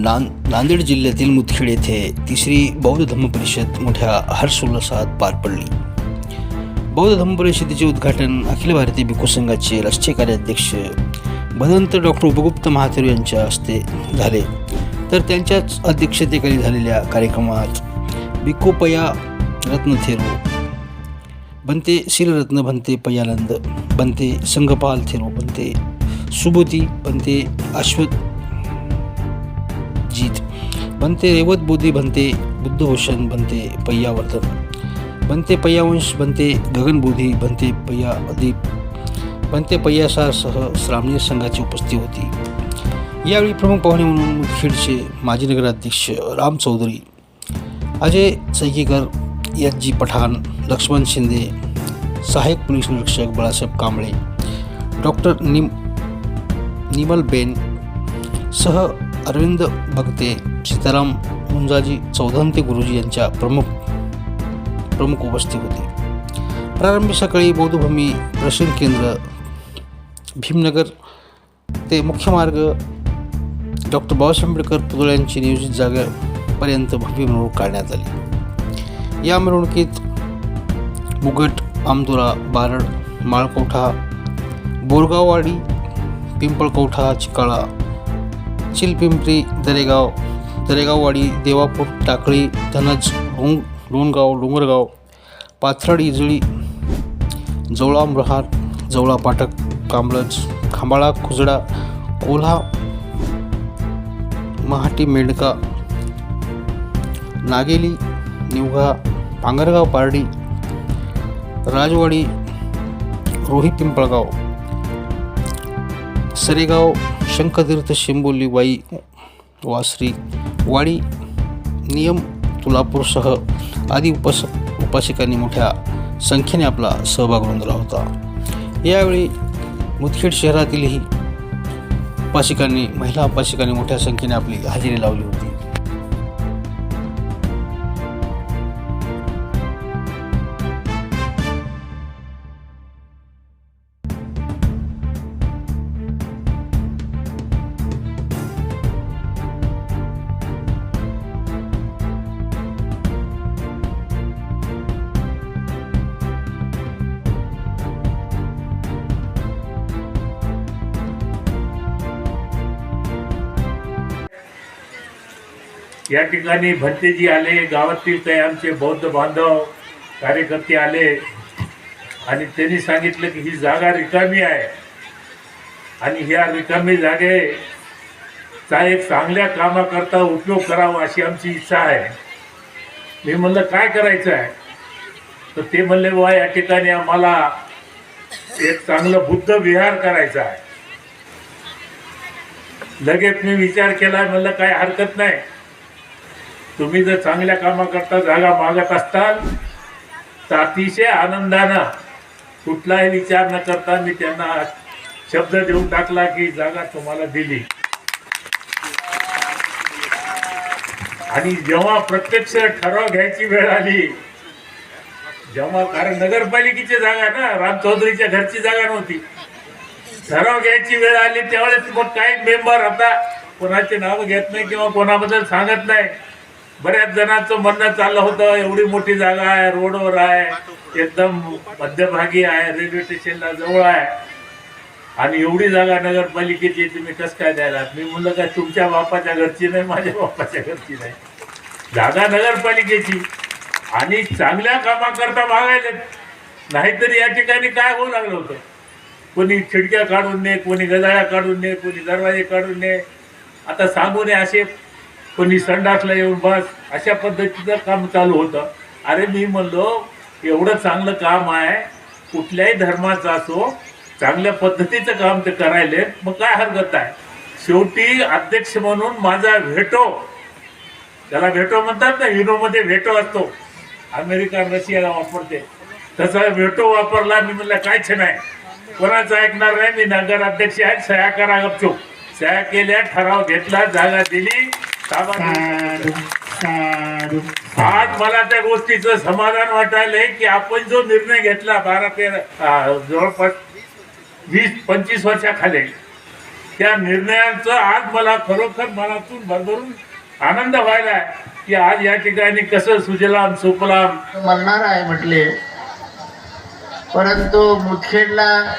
नां नांदेड जिल्ह्यातील मुदखेड येथे तिसरी बौद्ध धम्म परिषद मोठ्या हर्षोल्लासात पार पडली. बौद्ध धम्म परिषदेचे उद्घाटन अखिल भारतीय भिक्खू संघाचे राष्ट्रीय कार्याध्यक्ष भदंत डॉक्टर उपगुप्त महाथेरो यांच्या हस्ते झाले. तर त्यांच्याच अध्यक्षतेखाली झालेल्या कार्यक्रमात भिक्खूपया रत्न थेरो बनते शिलरत्न बनते पयानंद बनते संघपाल थेरो बनते सुबोधी बनते अश्वत जीत बनते रेवत बोधी बनते बुद्धभूषण बनते पय्यावर्धन बनते पय्यावंश बनते गगनबोधी बनते पय्या अदीप. बनते पय्यासासह श्रामणी संघाची उपस्थिती होती. यावेळी प्रमुख पाहुणे म्हणून खेडचे माजी नगराध्यक्ष राम चौधरी अजय सैकीकर एस जी पठाण लक्ष्मण शिंदे सहाय्यक पोलीस निरीक्षक बाळासाहेब कांबळे डॉक्टर निम निमलबेन सह अरविंद भगते सीताराम मुंजाजी चौधंते गुरुजी यांच्या प्रमुख प्रमुख उपस्थित होते. प्रारंभी सकाळी बौद्धभूमी प्रशिक्षण केंद्र भीमनगर ते मुख्य मार्ग डॉक्टर बाबासाहेब आंबेडकर पुतळ्यांची नियोजित जागेपर्यंत भव्य मिरवणूक काढण्यात आली. या मिरवणुकीत मुगट आमदुरा बारड माळकोठा बोरगाववाडी पिंपळकवठा चिकाळा चिलपिंपरी दरेगाव दरेगाववाडी देवापूर टाकळी धनज डोंग लोणगाव डोंगरगाव पाथरड इजळी जवळा मृहार जवळा पाटक कांबळज खांबाळा खुजडा कोल्हा महाटी मेंढका नागेली निवघा पांगरगाव पारडी राजवाडी रोही पिंपळगाव सरेगाव शंखतीर्थ शिंबोली वाई वासरी वाडी नियम तुलापूरसह आदी उपास उपासिकांनी मोठ्या संख्येने आपला सहभाग नोंदला होता. यावेळी मुदखेड शहरातीलही उपासिकांनी महिला उपासिकांनी मोठ्या संख्येने आपली हजेरी लावली होती. या ठिकाणी भंतेजी आले गावातील काही आमचे बौद्ध बांधव कार्यकर्ते आले. आणि त्यांनी सांगितलं की ही जागा रिकामी आहे. आणि ह्या रिकामी जागेचा एक चांगल्या कामाकरता उपयोग करावा अशी आमची इच्छा आहे. मी म्हणलं काय करायचं आहे? तर ते म्हणले बा या ठिकाणी आम्हाला एक चांगलं बुद्ध विहार करायचं आहे. लगेच मी विचार केला म्हणलं काय हरकत नाही. तुम्ही जर चांगल्या कामाकरता जागा मागत असताल तर अतिशय आनंदानं कुठलाही विचार न करता मी त्यांना शब्द देऊन टाकला की जागा तुम्हाला दिली. आणि जेव्हा प्रत्यक्ष ठराव घ्यायची वेळ आली जेव्हा कारण नगरपालिकेची जागा ना राम चौधरीच्या घरची जागा नव्हती. ठराव घ्यायची वेळ आली त्यावेळेस मग काही मेंबर आता कोणाचे नाव घेत नाही किंवा कोणाबद्दल सांगत नाही. बऱ्याच जणांचं म्हणणं चाललं होतं एवढी मोठी जागा आहे रोडवर आहे एकदम मध्यभागी आहे रेल्वे स्टेशनला जवळ आहे. आणि एवढी जागा नगरपालिकेची तुम्ही कसं काय द्यायला? मी म्हणलं का तुमच्या बापाच्या घरची नाही माझ्या बापाच्या घरची नाही. जागा नगरपालिकेची. आणि चांगल्या कामाकरता मागायला नाहीतरी या ठिकाणी काय होऊ लागलं होतं? कोणी खिडक्या काढून ने कोणी गजाळ्या काढून ने कोणी दरवाजे काढून ने. आता सांगू नये असे कोणी संडासला येऊन बस अशा पद्धतीचं काम चालू होतं. अरे मी म्हणलो एवढं चांगलं काम आहे कुठल्याही धर्माचं असो चांगल्या पद्धतीचं काम ते करायले मग काय हरकत आहे? शेवटी अध्यक्ष म्हणून माझा व्हेटो त्याला व्हेटो म्हणतात ना युनोमध्ये व्हेटो असतो. अमेरिका रशियाला वापरते. तसा व्हेटो वापरला मी म्हणलं कायच नाही कोणाचं ऐकणार नाही मी नगर अध्यक्ष आहे सह्या करा गपचूप. सह्या केल्या ठराव घेतला जागा दिली. आज मला त्या गोष्टीचं समाधान वाटायलंय की आपण जो निर्णय घेतला बारा तेरा जवळपास वीस पंचवीस वर्षाखाली त्या निर्णयांचा आज मला खरोखर मनातून भरभरून आनंद व्हायला की आज या ठिकाणी कसं सुजलाम सुफलाम. मरणार आहे म्हटले. परंतु मुदखेडला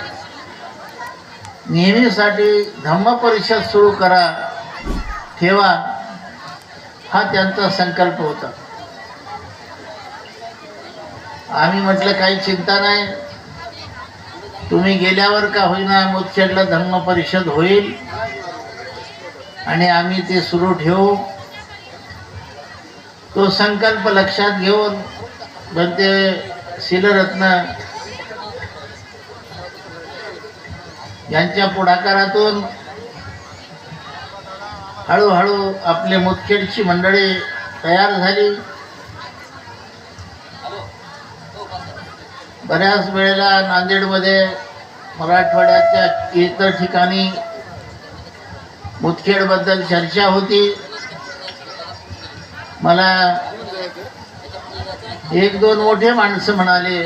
नेहमीसाठी धम्म परिषद सुरू करा ठेवा. हा त्यांचा संकल्प होता. आम्ही म्हटलं काही चिंता नाही. तुम्ही गेल्यावर का होईना मुदखेडला धर्म परिषद होईल आणि आम्ही ते सुरू ठेवू. तो संकल्प लक्षात घेऊन बनते शिलरत्न यांच्या पुढाकारातून हळूहळू आपले मुतखेडची मंडळी तयार झाली. बऱ्याच वेळेला नांदेडमध्ये मराठवाड्याच्या इतर ठिकाणी मुदखेडबद्दल चर्चा होती. मला एक दोन मोठे माणसं म्हणाले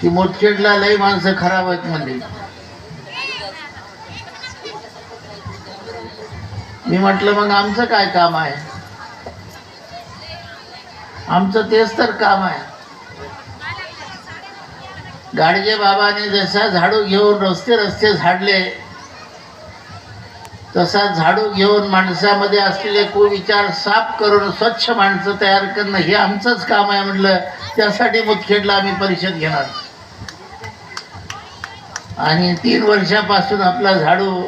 की मुदखेडला लई माणसं खराब आहेत म्हणले. मी म्हटलं मग आमचं काय काम आहे? आमचं तेच तर काम आहे. गाडगे बाबाने जसा झाडू घेऊन रस्ते रस्ते झाडले तसा झाडू घेऊन माणसामध्ये असलेले कुविचार साफ करून स्वच्छ माणसं तयार करणं हे आमचंच काम आहे म्हटलं. त्यासाठी मुदखेडला आम्ही परिषद घेणार. आणि तीन वर्षापासून आपला झाडू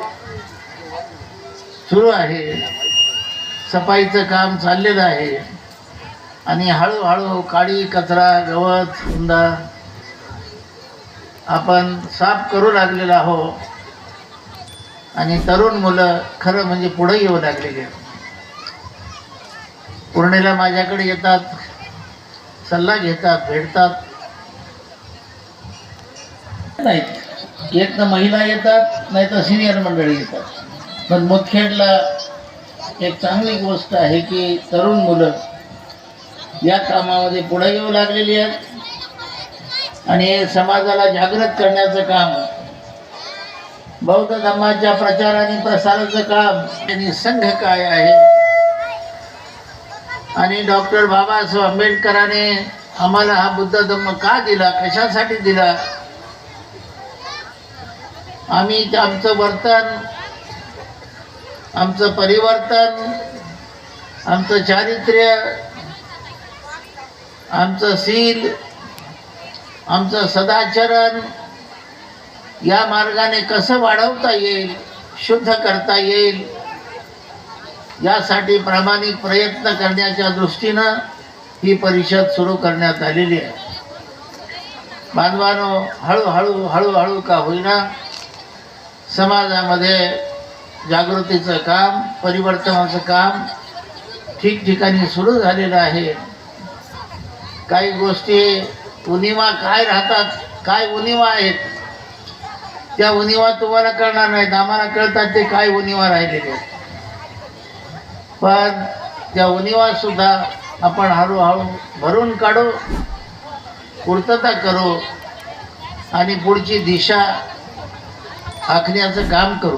सुरू आहे. सफाईचं काम चाललेलं आहे. आणि हळूहळू काळी कचरा गवत हुंदा आपण साफ करू लागलेलो आहोत. आणि तरुण मुलं खरं म्हणजे पुढे येऊ लागलेली आहेत. पूर्णेला माझ्याकडे येतात सल्ला घेतात भेटतात. नाहीत. एक तर महिला येतात नाही तर सिनियर मंडळी येतात. पण मुदखेडला एक चांगली गोष्ट आहे की तरुण मुलं या कामामध्ये पुढे येऊ लागलेली आहेत. आणि समाजाला जागृत करण्याचं काम बौद्ध धर्माच्या प्रचार आणि प्रसाराचं काम आणि संघ काय आहे? आणि डॉक्टर बाबासाहेब आंबेडकरांनी आम्हाला हा बुद्ध धम्म का दिला? कशासाठी दिला? आम्ही आमचं वर्तन आमचं परिवर्तन आमचं चारित्र्य आमचं सील आमचं सदाचरण या मार्गाने कसं वाढवता येईल शुद्ध करता येईल यासाठी प्रामाणिक प्रयत्न करण्याच्या दृष्टीनं ही परिषद सुरू करण्यात आलेली आहे. बांधवानो हळूहळू हळूहळू का होईना समाजामध्ये जागृतीचं काम परिवर्तनाचं काम ठिकठिकाणी सुरू झालेलं आहे. काही गोष्टी उणिवा काय राहतात काय उणिवा आहेत त्या उणिवा तुम्हाला कळणार नाहीत. आम्हाला कळतात ते काय उणिवा राहिलेले पण त्या उनिवासुद्धा आपण हळूहळू भरून काढू पूर्तता करू आणि पुढची दिशा आखण्याचं काम करू.